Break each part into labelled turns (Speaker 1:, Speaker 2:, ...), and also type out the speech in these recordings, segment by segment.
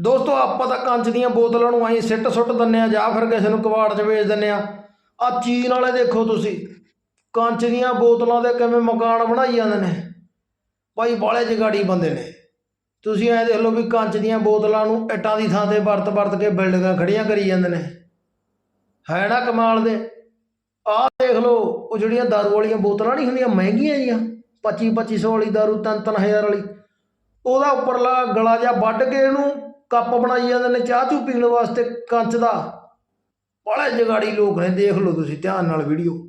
Speaker 1: ਦੋਸਤੋ, ਆਪਾਂ ਤਾਂ ਕੰਚ ਦੀਆਂ ਬੋਤਲਾਂ ਨੂੰ ਐਂ ਸਿੱਟ ਸੁੱਟ ਦਿੰਨੇ ਆ ਜਾਂ ਫਿਰ ਕਿਸੇ ਨੂੰ ਕਬਾੜ 'ਚ ਵੇਚ ਦਿੰਨੇ ਆ ਆ ਚੀਨ ਵਾਲੇ ਦੇਖੋ ਤੁਸੀਂ, ਕੰਚ ਦੀਆਂ ਬੋਤਲਾਂ ਦੇ ਕਿਵੇਂ ਮਕਾਨ ਬਣਾਈ ਜਾਂਦੇ ਨੇ। ਭਾਈ, ਬਾਲੇ ਜਗਾੜੀ ਬੰਦੇ ਨੇ। ਤੁਸੀਂ ਐਂ ਦੇਖ ਲਓ ਵੀ ਕੰਚ ਦੀਆਂ ਬੋਤਲਾਂ ਨੂੰ ਇੱਟਾਂ ਦੀ ਥਾਂ ਤੇ ਵਰਤ ਵਰਤ ਕੇ ਬਿਲਡਿੰਗਾਂ ਖੜੀਆਂ ਕਰੀ ਜਾਂਦੇ ਨੇ। ਹੈ ਨਾ ਕਮਾਲ ਦੇ। ਆਹ ਦੇਖ ਲਓ, ਉਹ ਜਿਹੜੀਆਂ ਦਾਰੂ ਵਾਲੀਆਂ ਬੋਤਲਾਂ ਨਹੀਂ ਹੁੰਦੀਆਂ, ਮਹਿੰਗੀਆਂ ਜੀਆਂ। 25 2500 ਵਾਲੀ ਦਾਰੂ 3 3000 ਵਾਲੀ। ਉਹਦਾ ਉੱਪਰਲਾ ਗਲਾ ਜਿਹਾ ਵੱਢ ਕੇ ਇਹਨੂੰ ਕੱਪ ਬਣਾਈ ਜਾਂਦੇ ਨੇ, ਚਾਹ ਚੂ ਪੀਣ ਵਾਸਤੇ ਕੰਚ ਦਾ। ਬੜੇ ਜਗਾੜੀ ਲੋਕ ਨੇ, ਦੇਖ ਲਓ ਤੁਸੀਂ, ਧਿਆਨ ਨਾਲ ਵੀਡੀਓ।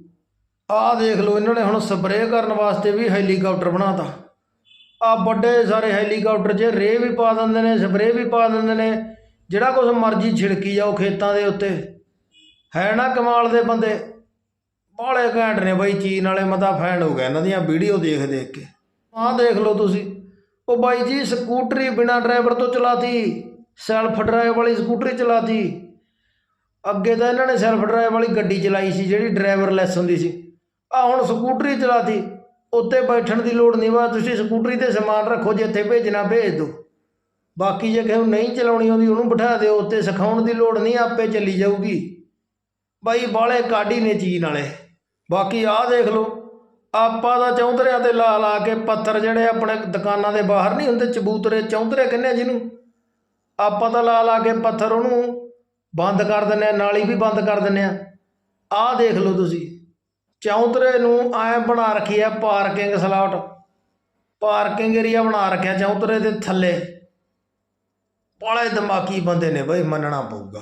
Speaker 1: ਆਹ ਦੇਖ ਲਓ, ਇਹਨਾਂ ਨੇ ਹੁਣ ਸਪਰੇਅ ਕਰਨ ਵਾਸਤੇ ਵੀ ਹੈਲੀਕਾਪਟਰ ਬਣਾਤਾ। ਆ ਵੱਡੇ ਸਾਰੇ ਹੈਲੀਕਾਪਟਰ 'ਚ ਰੇ ਵੀ ਪਾ ਦਿੰਦੇ ਨੇ, ਸਪਰੇਅ ਵੀ ਪਾ ਦਿੰਦੇ ਨੇ, ਜਿਹੜਾ ਕੁਝ ਮਰਜ਼ੀ ਛਿੜਕੀ ਜਾਓ ਖੇਤਾਂ ਦੇ ਉੱਤੇ। ਹੈ ਨਾ ਕਮਾਲ ਦੇ ਬੰਦੇ। ਬਾਲੇ ਘੈਂਟ ਨੇ ਬਾਈ, ਚੀਨ ਵਾਲੇ ਮਤਾ ਫੈਨ ਹੋ ਗਏ, ਇਹਨਾਂ ਦੀਆਂ ਵੀਡੀਓ ਦੇਖ ਦੇਖ ਕੇ। ਆਹ ਦੇਖ ਲਓ ਤੁਸੀਂ, ਉਹ ਬਾਈ ਜੀ, ਸਕੂਟਰੀ ਬਿਨਾ ਡਰਾਈਵਰ ਤੋਂ ਚਲਾਤੀ। ਸੈਲਫ ਡਰਾਈਵ ਵਾਲੀ ਸਕੂਟਰੀ ਚਲਾਤੀ। ਅੱਗੇ ਤਾਂ ਇਹਨਾਂ ਨੇ ਸੈਲਫ ਡਰਾਈਵ ਵਾਲੀ ਗੱਡੀ ਚਲਾਈ ਸੀ, ਜਿਹੜੀ ਡਰਾਈਵਰ ਲੈਸ ਹੁੰਦੀ ਸੀ। ਆ ਹੁਣ ਸਕੂਟਰੀ ਚਲਾਤੀ। ਉੱਤੇ ਬੈਠਣ ਦੀ ਲੋੜ ਨਹੀਂ ਵਾ, ਤੁਸੀਂ ਸਕੂਟਰੀ ਤੇ ਸਮਾਨ ਰੱਖੋ ਜਿੱਥੇ ਭੇਜਣਾ ਭੇਜ ਦਿਓ। ਬਾਕੀ ਜੇ ਕਿਸੇ ਨੂੰ ਨਹੀਂ ਚਲਾਉਣੀ ਆਉਂਦੀ, ਉਹਨੂੰ ਬਿਠਾ ਦਿਓ। ਉੱਤੇ ਸਿਖਾਉਣ ਦੀ ਲੋੜ ਨਹੀਂ, ਆਪੇ ਚੱਲੀ ਜਾਊਗੀ। ਬਾਈ ਬਾਲੇ ਕਾਢੀ ਨੇ ਚੀਨ ਵਾਲੇ। ਬਾਕੀ ਆਹ ਦੇਖ ਲਓ, ਆਪਾਂ ਦਾ ਚੌਂਦਰਿਆਂ ਤੇ ਲਾ ਲਾ ਕੇ ਪੱਥਰ ਜਿਹੜੇ ਆਪਣੇ ਦੁਕਾਨਾਂ ਦੇ ਬਾਹਰ ਨਹੀਂ ਹੁੰਦੇ, ਚਬੂਤਰੇ ਚੌਂਦਰੇ ਕਹਿੰਦੇ ਜਿਹਨੂੰ? ਆਪਾਂ ਤਾਂ ਲਾ ਲਾ ਕੇ ਪੱਥਰ ਉਹਨੂੰ ਬੰਦ ਕਰ ਦਿੰਨੇ ਆ ਨਾਲੀ ਵੀ ਬੰਦ ਕਰ ਦਿੰਨੇ ਆ ਆਹ ਦੇਖ ਲਓ ਤੁਸੀਂ, ਚੌਂਤਰੇ ਨੂੰ ਐ ਬਣਾ ਰੱਖੀ ਆ ਪਾਰਕਿੰਗ ਸਲਾਟ। ਪਾਰਕਿੰਗ ਏਰੀਆ ਬਣਾ ਰੱਖਿਆ ਚੌਂਤਰੇ ਦੇ ਥੱਲੇ। ਬਾਲੇ ਦਿਮਾਗੀ ਬੰਦੇ ਨੇ ਬਈ ਮੰਨਣਾ ਪਊਗਾ।